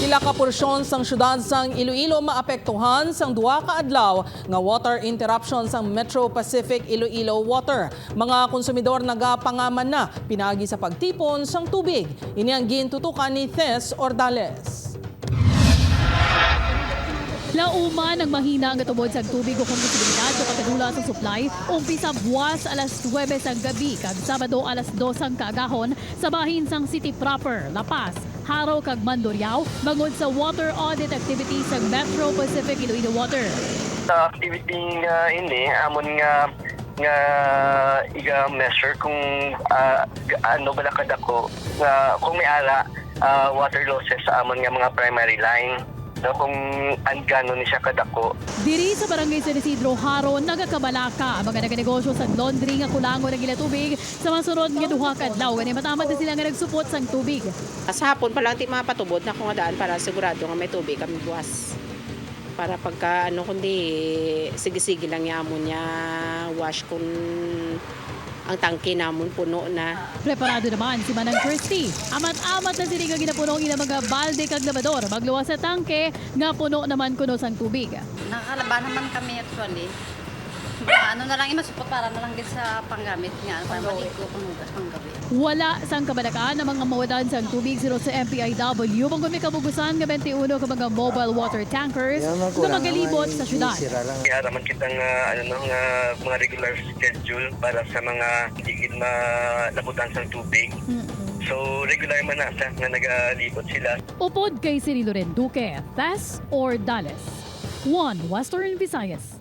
Pila ka porsyon sang syudad sang Iloilo maapektuhan sang duha ka adlaw nga water interruption sang Metro Pacific Iloilo Water. Mga konsumidor nagapangaman na pinagi sa pagtipon sang tubig. Ini ang gintutukan ni Thes Ordales. Lauman ang mahina ang gatubod sa tubig o kung posibilidad sa pagkadula sa supply. Umpisa buwas alas 9 sang gabi kag Sabado alas 2 sang kaagahon sa bahin sang City proper, La Haro kag Mandurriao bangod sa water audit activities sa Metro Pacific Iloilo Water. sa activity nga ini amon nga nga iga measure kung ga- ano bala kadako nga kung may ara ah, water losses sa amon nga mga primary line no kung an gano ni siya kadako Diri sa barangay San Isidro Haro nagakabalaka mga naganegosyo sa laundry nga kulangon ng ila tubig sa masunod nga duha ka adlaw gani matamad na sila nga nagsupot sang tubig. Sa hapon pa lang ti mga patubod na kung daan para sigurado nga may tubig kami buwas. Para pagka ano kundi sige-sige lang yamon niya wash kung ang tangke namon puno na. Preparado naman si Manang Christie. Amat-amat na sila nga ginapuno ina mga balde kag labador magluwas sa tangke nga puno naman kuno sang tubig. Nakakalaban naman kami actually. Ano na lang imasupot para na lang din sa panggamit nga para maligo panghugas panggabi. Wala sang kabalakaan ng mga mawadan sang tubig siro sa MPIW bang may kabugusan nga 21 ka mga mobile water tankers nga magalibot sa syudad. kaya naman kita nga ano no nga mga regular schedule para sa mga hindi malabutan sa tubig so regular man na sa nga nagalibot sila Upod kay Cirilo Duque, Tess or Dallas. One Western Visayas.